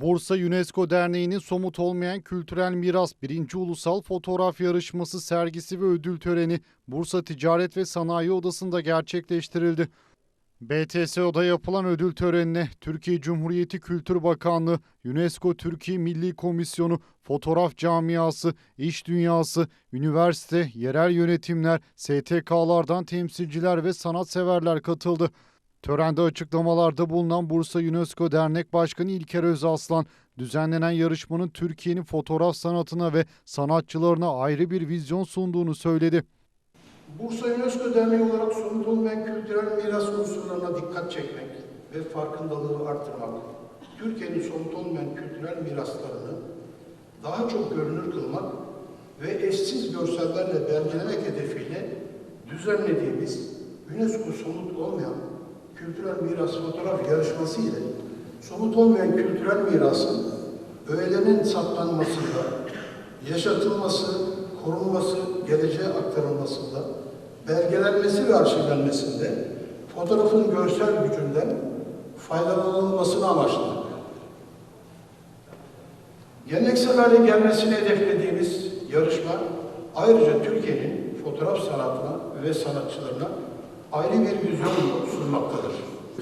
Bursa UNESCO Derneği'nin somut olmayan kültürel miras 1. Ulusal Fotoğraf Yarışması sergisi ve ödül töreni Bursa Ticaret ve Sanayi Odası'nda gerçekleştirildi. BTSO'da yapılan ödül törenine Türkiye Cumhuriyeti Kültür Bakanlığı, UNESCO Türkiye Milli Komisyonu, fotoğraf camiası, iş dünyası, üniversite, yerel yönetimler, STK'lardan temsilciler ve sanatseverler katıldı. Törende açıklamalarda bulunan Bursa UNESCO Dernek Başkanı İlker Özaslan, düzenlenen yarışmanın Türkiye'nin fotoğraf sanatına ve sanatçılarına ayrı bir vizyon sunduğunu söyledi. Bursa UNESCO Derneği olarak somut olmayan kültürel miras unsurlarına dikkat çekmek ve farkındalığı artırmak, Türkiye'nin somut olmayan kültürel miraslarını daha çok görünür kılmak ve eşsiz görsellerle belgelemek hedefiyle düzenlediğimiz UNESCO somut olmayan kültürel miras fotoğraf yarışması ile somut olmayan kültürel mirasın öğelenin saptanmasında, yaşatılması, korunması, geleceğe aktarılmasında, belgelenmesi ve arşivlenmesinde fotoğrafın görsel gücünden faydalanılmasını amaçladık. Geleneksel hale gelmesini hedeflediğimiz yarışma ayrıca Türkiye'nin fotoğraf sanatına ve sanatçılarına ayrı bir vizyon sunmaktadır.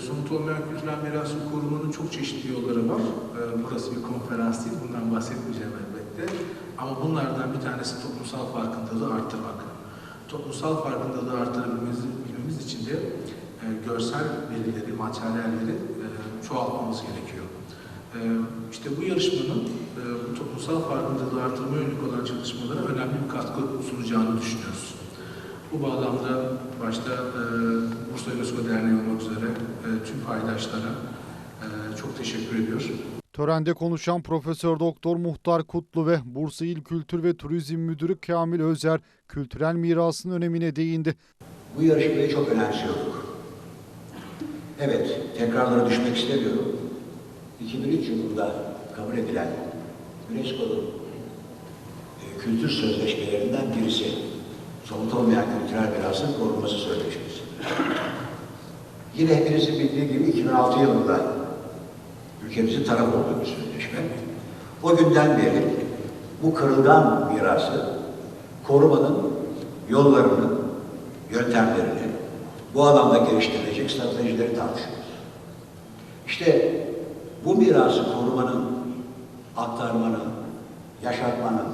Somut olmayan kültürel mirasın korumanın çok çeşitli yolları var. Ee, Burası bir konferans değil, bundan bahsetmeyeceğim elbette. Ama bunlardan bir tanesi toplumsal farkındalığı arttırmak. Toplumsal farkındalığı arttırabilmemiz bilmemiz için de e, görsel verileri, materyalleri e, çoğaltmamız gerekiyor. E, işte bu yarışmanın bu toplumsal farkındalığı artırma yönelik olan çalışmalara önemli bir katkı sunacağını düşünüyoruz. Bu bağlamda başta e, Bursa UNESCO Derneği olmak üzere e, tüm paydaşlara e, çok teşekkür ediyor. Törende konuşan Profesör Doktor Muhtar Kutlu ve Bursa İl Kültür ve Turizm Müdürü Kamil Özer kültürel mirasın önemine değindi. Bu yarışmayı çok önemsiyorduk. Evet, tekrarlara düşmek istemiyorum. 2003 yılında kabul edilen UNESCO'nun e, kültür sözleşmelerinden birisi somut olmayan kültürel mirasın korunması sözleşmesi. Yine hepinizin bildiği gibi 2006 yılında ülkemizin taraf olduğu bir sözleşme. O günden beri bu kırılgan mirası korumanın yollarını, yöntemlerini, bu alanda geliştirilecek stratejileri tartışıyoruz. İşte bu mirası korumanın, aktarmanın, yaşatmanın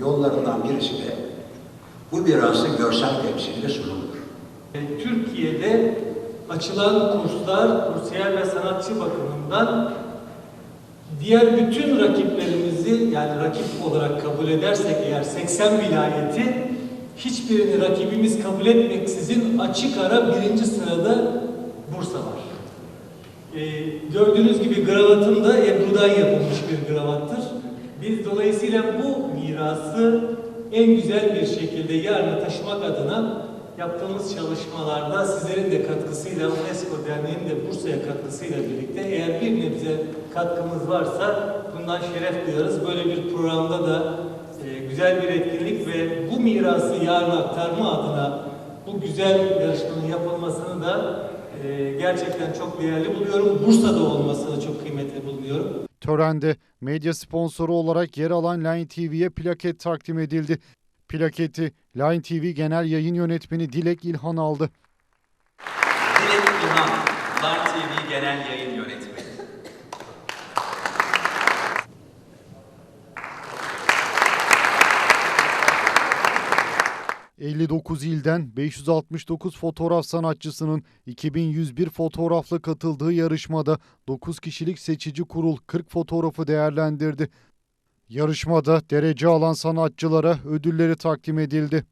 yollarından birisi de bu mirasın görsel temsiliyle sunulur. E, Türkiye'de açılan kurslar, kursiyer ve sanatçı bakımından diğer bütün rakiplerimizi yani rakip olarak kabul edersek eğer 80 vilayeti hiçbirini rakibimiz kabul etmeksizin açık ara birinci sırada Bursa var. E, gördüğünüz gibi gravatım da Ebru'dan yapılmış bir gravattır. Biz dolayısıyla bu mirası en güzel bir şekilde yarına taşımak adına yaptığımız çalışmalarda sizlerin de katkısıyla UNESCO Derneği'nin de Bursa'ya katkısıyla birlikte eğer bir nebze katkımız varsa bundan şeref duyarız. Böyle bir programda da e, güzel bir etkinlik ve bu mirası yarına aktarma adına bu güzel yarışmanın yapılmasını da e, gerçekten çok değerli buluyorum. Bursa'da olmasını çok kıymetli buluyorum. Törende medya sponsoru olarak yer alan Line TV'ye plaket takdim edildi. Plaketi Line TV Genel Yayın Yönetmeni Dilek İlhan aldı. Dilek İlhan, Lar TV Genel Yayın Yönetmeni. ...59 ilden 569 fotoğraf sanatçısının 2101 fotoğrafla katıldığı yarışmada 9 kişilik seçici kurul 40 fotoğrafı değerlendirdi. Yarışmada derece alan sanatçılara ödülleri takdim edildi.